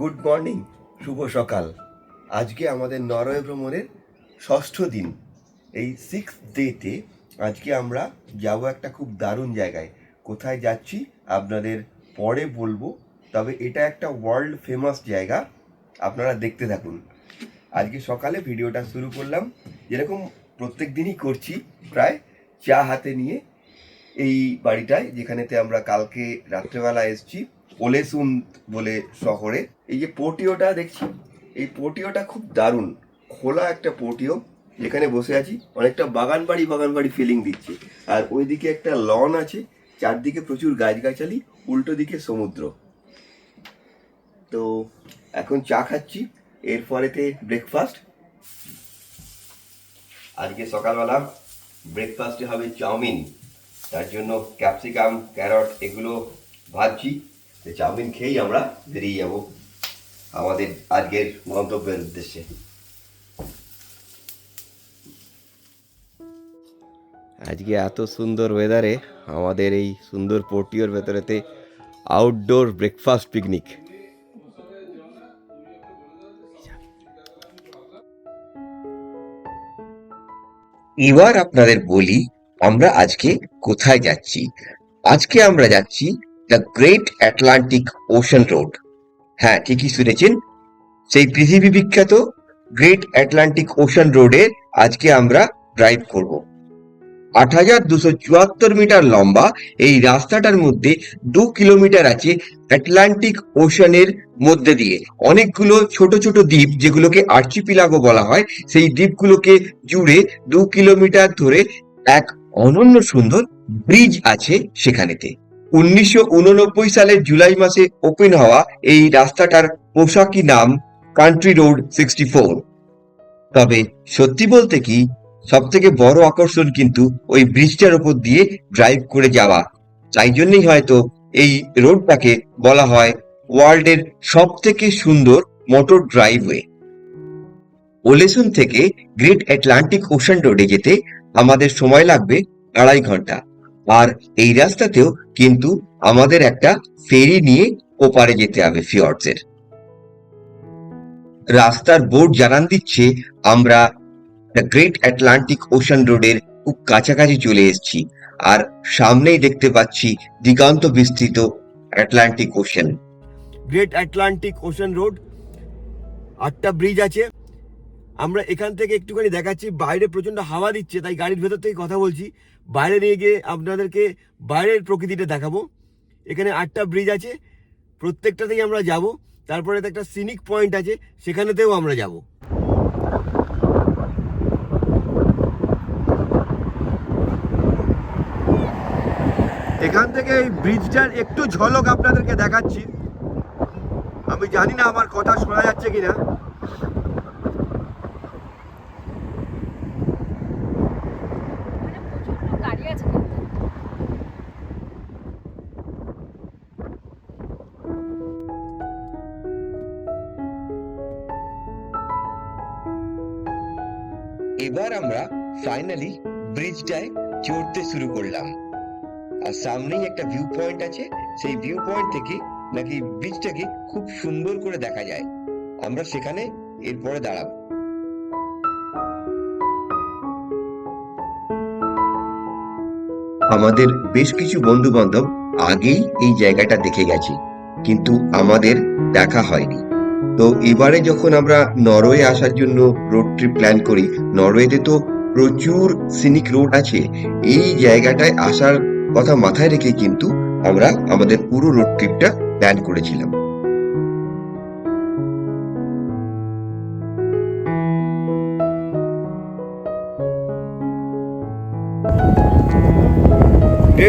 Good morning, শুভ সকাল। আজকে আমাদের নরওয়ে ভ্রমণের ষষ্ঠ দিন। এই সিক্স ডেতে আজকে আমরা যাব একটা খুব দারুণ জায়গায়। কোথায় যাচ্ছি আপনাদের পরে বলব, তবে এটা একটা ওয়ার্ল্ড ফেমাস জায়গা, আপনারা দেখতে থাকুন। আজকে সকালে ভিডিওটা শুরু করলাম, যেরকম প্রত্যেক দিনই করছি, প্রায় চা হাতে নিয়ে এই বাড়িটায়, যেখানেতে আমরা কালকে রাত্রেবেলা এসেছি। ওলেসুন বলে শহরে, এই যে পোর্টিওটা দেখছি, এই পোর্টিওটা খুব দারুণ, খোলা একটা পোর্টিও যেখানে বসে আছি, অনেকটা বাগান বাড়ি বাগান বাড়ি ফিলিং দিচ্ছে। আর ওইদিকে একটা লন আছে, চারদিকে প্রচুর গাছগাছালি, উল্টো দিকে সমুদ্র। তো এখন চা খাচ্ছি এরপরেতে ব্রেকফাস্ট আজকে সকালবেলা ব্রেকফাস্টে হবে চাউমিন, তার জন্য ক্যাপসিকাম ক্যারট এগুলো ভাজছি। চাউমিন খেয়েই আমরা বেরিয়ে যাব আমাদের আজকের গন্তব্যের উদ্দেশ্যে। আজকে এত সুন্দর ওয়েদারে আমাদের এই সুন্দর পোর্টিওর ভেতরেতে আউটডোর ব্রেকফাস্ট পিকনিক এবার আপনাদের বলি আমরা আজকে কোথায় যাচ্ছি? আজকে আমরা যাচ্ছি the great Atlantic ocean road. হ্যাঁ ঠিকই শুনেছেন। সেই পৃথিবী বিখ্যাত গ্রেট অ্যাটলান্টিক ওশান রোডে আজকে আমরা ড্রাইভ করব। আট হাজার দুশো চুয়াত্তর মিটার লম্বা এই রাস্তাটার মধ্যে দু কিলোমিটার আছে অ্যাটলান্টিক ওশানের মধ্যে দিয়ে। অনেকগুলো ছোট ছোট দ্বীপ যেগুলোকে আর্চিপিলাগো বলা হয়, সেই দ্বীপগুলোকে জুড়ে দু কিলোমিটার ধরে এক অনন্য সুন্দর ব্রিজ আছে সেখানেতে। উনিশশো উননব্বই সালের জুলাই মাসে ওপেন হওয়া এই রাস্তাটার পোশাকি নাম কান্ট্রি রোড সিক্সটি ফোর। তবে সত্যি বলতে কি সব থেকে বড় আকর্ষণ কিন্তু ওই ব্রিজটার ওপর দিয়ে ড্রাইভ করে যাওয়া। তাই জন্যই হয়তো এই রোডটাকে বলা হয় ওয়ার্ল্ডের সব থেকে সুন্দর মোটর ড্রাইভওয়ে ওলেসুন থেকে গ্রেট অ্যাটলান্টিক ওশান রোডে যেতে আমাদের সময় লাগবে আড়াই ঘণ্টা। আর এই রাস্তাতেও কিন্তু আমাদের একটা ফেরি নিয়ে ওপারে যেতে হবে ফিয়র্ডসের রাস্তার বোর্ড জানান দিচ্ছে, আমরা গ্রেট অ্যাটলান্টিক ওশান রোডের খুব কাছাকাছি চলে এসেছি আর সামনেই দেখতে পাচ্ছি দিগন্ত বিস্তৃত Atlantic ocean. Great Atlantic ocean road, আটটা ব্রিজ আছে। আমরা এখান থেকে একটুখানি দেখাচ্ছি, বাইরে প্রচণ্ড হাওয়া দিচ্ছে, তাই গাড়ির ভেতর থেকে কথা বলছি। বাইরে নিয়ে গিয়ে আপনাদেরকে বাইরের প্রকৃতিটা দেখাবো। এখানে আটটা ব্রিজ আছে, প্রত্যেকটাতেই আমরা যাব। তারপরে একটা সিনিক পয়েন্ট আছে, সেখানেতেও আমরা যাব। এখান থেকে এই ব্রিজটার একটু ঝলক আপনাদেরকে দেখাচ্ছি। আমি জানি না আমার কথা শোনা যাচ্ছে কিনা। এবার আমরা ফাইনালি ব্রিজটায় চড়তে শুরু করলাম। আর সামনেই একটা ভিউ পয়েন্ট আছে, সেই ভিউ পয়েন্ট থেকে নাকি ব্রিজটাকে খুব সুন্দর করে দেখা যায়। আমরা সেখানে এরপরে দাঁড়াবো। আমাদের বেশ কিছু বন্ধু বান্ধব আগেই এই জায়গাটা দেখে গেছে, কিন্তু আমাদের দেখা হয়নি। তো এবারে যখন আমরা নরওয়ে আসার জন্য রোড ট্রিপ প্ল্যান করি, নরওয়েতে তো প্রচুর সিনিক রোড আছে, এই জায়গাটায় আসার কথা মাথায় রেখে কিন্তু আমরা আমাদের পুরো রোড ট্রিপটা প্ল্যান করেছিলাম।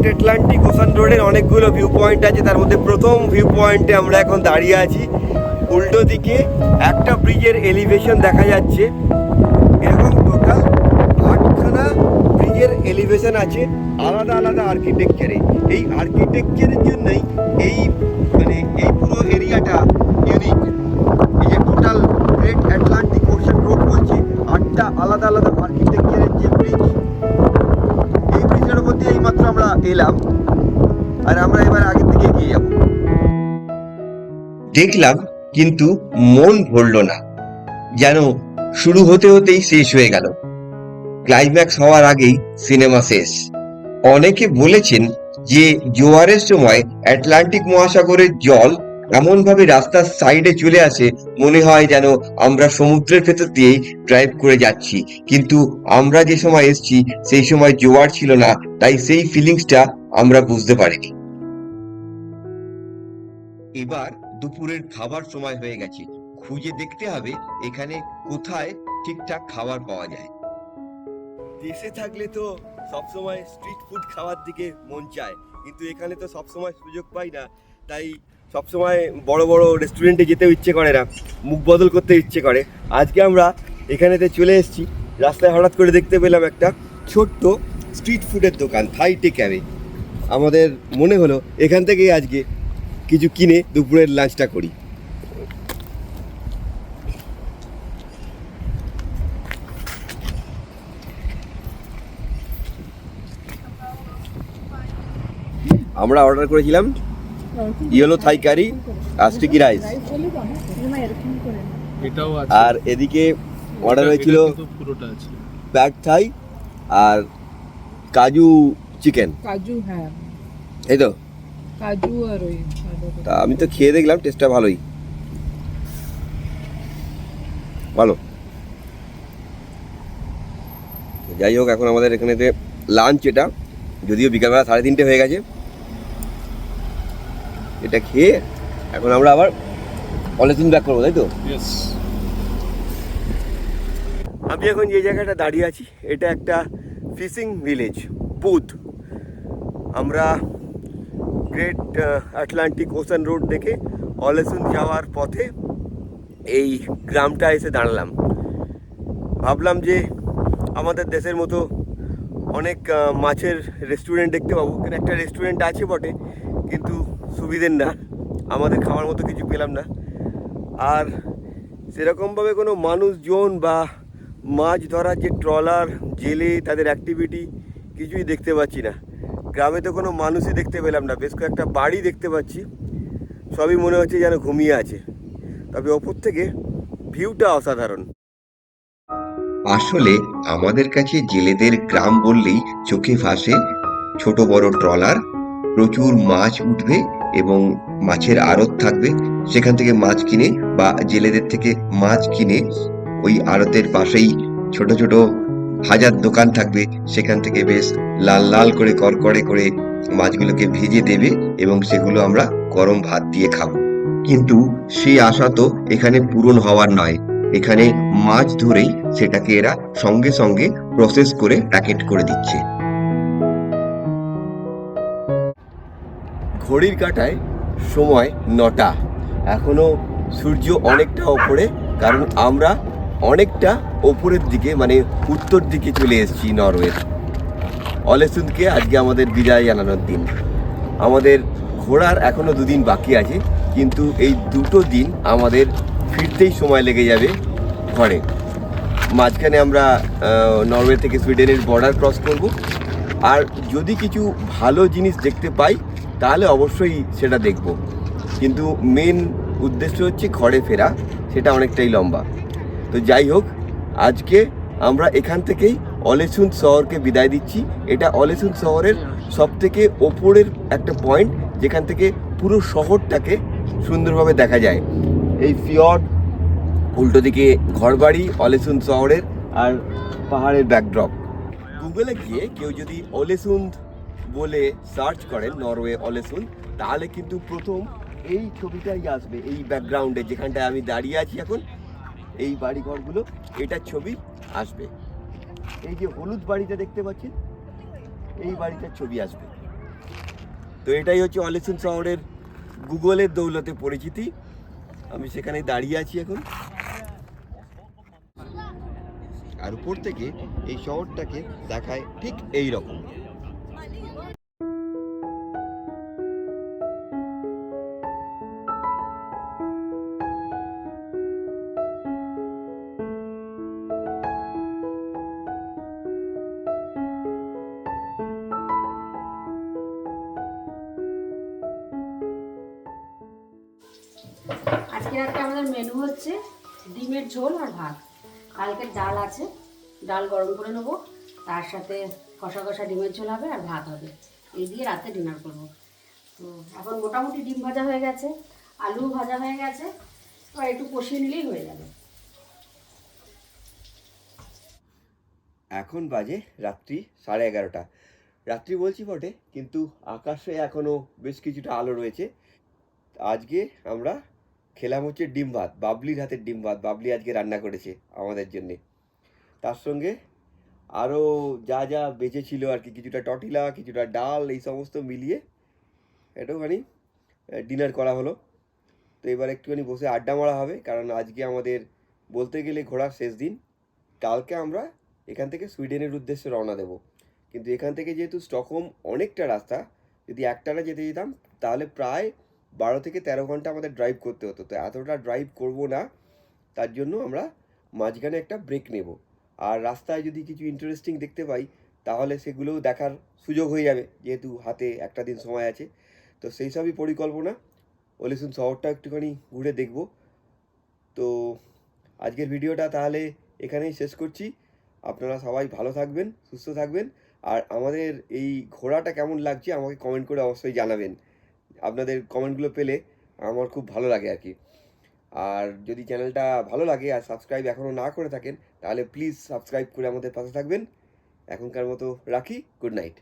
গ্রেট আটলান্টিক ওশান রোডের অনেকগুলো ভিউ পয়েন্ট আছে। তার মধ্যে প্রথম ভিউ পয়েন্টে আমরা এখন দাঁড়িয়ে আছি উল্টো দিকে। একটা ব্রিজের এলিভেশন দেখা যাচ্ছে। এরকম টোটাল আটখানা ব্রিজের এলিভেশন আছে আলাদা আলাদা আর্কিটেকচারে এই আর্কিটেকচারের জন্যই এই মানে এই পুরো এরিয়াটা ইউনিক এই যে total great Atlantic ocean road বলছে, আটটা আলাদা আলাদা এলাম আর আমরা এবার আগের দিকে যাব। দেখলাম কিন্তু মন ভরল না। যেন শুরু হতে হতেই শেষ হয়ে গেল। ক্লাইম্যাক্স হওয়ার আগেই সিনেমা শেষ। অনেকে বলেছেন যে জোয়ারের সময় আটলান্টিক মহাসাগরের জল এমন ভাবে রাস্তার সাইডে চলে আসে, মনে হয় যেন আমরা সমুদ্রের ভেতর দিয়েই ড্রাইভ করে যাচ্ছি। কিন্তু আমরা যে সময় এসেছি, সেই সময় জোয়ার ছিল না, তাই সেই ফিলিংসটা আমরা বুঝতে পারিনি। এবার দুপুরের খাবার সময় হয়ে গেছে। খুঁজে দেখতে হবে এখানে কোথায় ঠিকঠাক খাবার পাওয়া যায়। দেশে থাকলে তো সবসময় স্ট্রিট ফুড খাওয়ার দিকে মন চায়, কিন্তু এখানে তো সবসময় সুযোগ পাই না। তাই সবসময় বড় বড় রেস্টুরেন্টে যেতেও ইচ্ছে করে না, মুখ বদল করতে ইচ্ছে করে। আজকে আমরা এখানেতে চলে এসেছি, রাস্তায় হঠাৎ করে দেখতে পেলাম একটা ছোট্ট স্ট্রিট ফুডের দোকান থাই টেকঅ্যাওয়ে আমাদের মনে হলো এখান থেকেই আজকে কিছু কিনে দুপুরের লাঞ্চটা করি। আমরা অর্ডার করেছিলাম ইয়েলো থাই কারি আর স্টিকি রাইস আর এদিকে অর্ডার হয়েছিল প্যাড থাই আর কাজু চিকেন কাজু হ্যাঁ। এই তো। কাজু আর ওই তা আমি তো খেয়ে দেখলাম টেস্টটা ভালোই। ভালো। যাই হোক এখন আমাদের এখানেতে লাঞ্চ এটা। যদিও বিকালবেলা সাড়ে তিনটে হয়ে গেছে। এটা খেয়ে এখন আমরা আবার পলিথিন ব্যাক করব তাই তো? আমি এখন যে জায়গাটা দাঁড়িয়ে আছি এটা একটা ফিশিং ভিলেজ বুথ আমরা গ্রেট আটলান্টিক ওশান রোড দেখে অলেসুন যাওয়ার পথে এই গ্রামটা এসে দাঁড়ালাম। ভাবলাম যে আমাদের দেশের মতো অনেক মাছের রেস্টুরেন্ট দেখতে পাবো। কিন্তু একটা রেস্টুরেন্ট আছে বটে কিন্তু সুবিধের না। আমাদের খাওয়ার মতো কিছু পেলাম না। আর সেরকমভাবে কোনো মানুষজন বা মাছ ধরার যে ট্রলার, জেলে তাদের অ্যাক্টিভিটি কিছুই দেখতে পাচ্ছি না। গ্রামে তো কোনো মানুষই দেখতে পেলাম না। বেশ কয়েকটা বাড়ি দেখতে পাচ্ছি। সবই মনে হচ্ছে যেন ঘুমিয়ে আছে। তবে ওপর থেকে ভিউটা অসাধারণ। আসলে আমাদের কাছে জেলেদের গ্রাম বললেই চোখে ভাসে ছোট বড় ট্রলার প্রচুর মাছ উঠবে এবং মাছের আড়ত থাকবে। সেখান থেকে মাছ কিনে বা জেলেদের থেকে মাছ কিনে ওই আড়তের পাশেই ছোট ছোট হাজার দোকান থাকবে। সেখান থেকে বেশ লাল লাল করে করকরে করে মাছগুলোকে ভেজে দেবে এবং সেগুলো আমরা গরম ভাত দিয়ে খাব। কিন্তু সেই আশা তো এখানে পূরণ হওয়ার নয়। এখানে মাছ ধরেই সেটাকে এরা সঙ্গে সঙ্গে প্রসেস করে প্যাকেট করে দিচ্ছে। ঘড়ির কাঁটায় সময় নটা। এখনও সূর্য অনেকটা ওপরে, কারণ আমরা অনেকটা ওপরের দিকে মানে উত্তর দিকে চলে এসেছি নরওয়ের অলেসুনকে আজকে আমাদের বিদায় জানানোর দিন। আমাদের ঘোরার এখনও দুদিন বাকি আছে, কিন্তু এই দুটো দিন আমাদের ফিরতেই সময় লেগে যাবে ঘরে। মাঝখানে আমরা নরওয়ে থেকে সুইডেনের বর্ডার ক্রস করব। আর যদি কিছু ভালো জিনিস দেখতে পাই তাহলে অবশ্যই সেটা দেখব। কিন্তু মেন উদ্দেশ্য হচ্ছে ঘরে ফেরা, সেটা অনেকটাই লম্বা। তো যাই হোক, আজকে আমরা এখান থেকেই অলেসুন শহরকে বিদায় দিচ্ছি। এটা অলেসুন শহরের সব থেকে ওপরের একটা পয়েন্ট যেখান থেকে পুরো শহরটাকে সুন্দরভাবে দেখা যায়। এই ফিয়র্ড উল্টো দিকে ঘরবাড়ি, অলেসুন শহরের, আর পাহাড়ের ব্যাকড্রপ গুগলে গিয়ে কেউ যদি অলেসুন্দ বলে সার্চ করেন নরওয়ে অলেসুন, তাহলে কিন্তু প্রথম এই ছবিটাই আসবে, এই ব্যাকগ্রাউন্ডে যেখানটায় আমি দাঁড়িয়ে আছি এখন, এই বাড়িঘরগুলো এটার ছবি আসবে। এই যে হলুদ বাড়িটা দেখতে পাচ্ছেন, এই বাড়িটার ছবি আসবে। তো এটাই হচ্ছে অলেসুন শহরের গুগলের দৌলতে পরিচিতি, আমি সেখানে দাঁড়িয়ে আছি এখন। আর উপর থেকে এই শহরটাকে দেখায় ঠিক এই রকম। মেনু হচ্ছে ডিমের ঝোল আর ভাত। কালকের ডাল আছে, ডাল গরম করে নেব, তার সাথে কষা কষা ডিমের ঝোল হবে আর ভাত হবে। এই দিয়ে রাতে ডিনার করব। তো এখন মোটামুটি ডিম ভাজা হয়ে গেছে আলু ভাজা হয়ে গেছে, এবার একটু কষিয়ে নিলেই হয়ে যাবে। এখন বাজে রাত্রি সাড়ে এগারোটা। রাত্রি বলছি বটে, কিন্তু আকাশে এখনও বেশ কিছুটা আলো রয়েছে। আজকে আমরা খেলাম হচ্ছে ডিম ভাত, বাবলির হাতের ডিম ভাত, বাবলি আজকে রান্না করেছে আমাদের জন্যে। তার সঙ্গে আরও যা যা বেঁচে ছিল আর কি, কিছুটা টটিলা, কিছুটা ডাল, এই সমস্ত মিলিয়ে একটুখানি ডিনার করা হলো। তো এবার একটুখানি বসে আড্ডা মারা হবে, কারণ আজকে আমাদের বলতে গেলে ঘোরার শেষ দিন। কালকে আমরা এখান থেকে সুইডেনের উদ্দেশ্যে রওনা দেব। কিন্তু এখান থেকে যেহেতু স্টকহোম অনেকটা রাস্তা, যদি একটানা যেতে যেতাম, তাহলে প্রায় বারো থেকে তেরো ঘণ্টা আমাদের ড্রাইভ করতে হতো। তো এতটা ড্রাইভ করব না, তার জন্য আমরা মাঝখানে একটা ব্রেক নেব। আর রাস্তায় যদি কিছু ইন্টারেস্টিং দেখতে পাই, তাহলে সেগুলোও দেখার সুযোগ হয়ে যাবে, যেহেতু হাতে একটা দিন সময় আছে। তো সেই সবই পরিকল্পনা। ওলেসুন শহরটা একটুখানি ঘুরে দেখব। তো আজকের ভিডিওটা তাহলে এখানেই শেষ করছি। আপনারা সবাই ভালো থাকবেন, সুস্থ থাকবেন। আর আমাদের এই ঘোরাটা কেমন লাগছে আমাকে কমেন্ট করে অবশ্যই জানাবেন। আপনাদের কমেন্টগুলো পেলে আমার খুব ভালো লাগে আর কি। আর যদি চ্যানেলটা ভালো লাগে আর সাবস্ক্রাইব এখনও না করে থাকেন, তাহলে প্লিজ সাবস্ক্রাইব করে আমাদের পাশে থাকবেন। এখনকার মতো রাখি গুড নাইট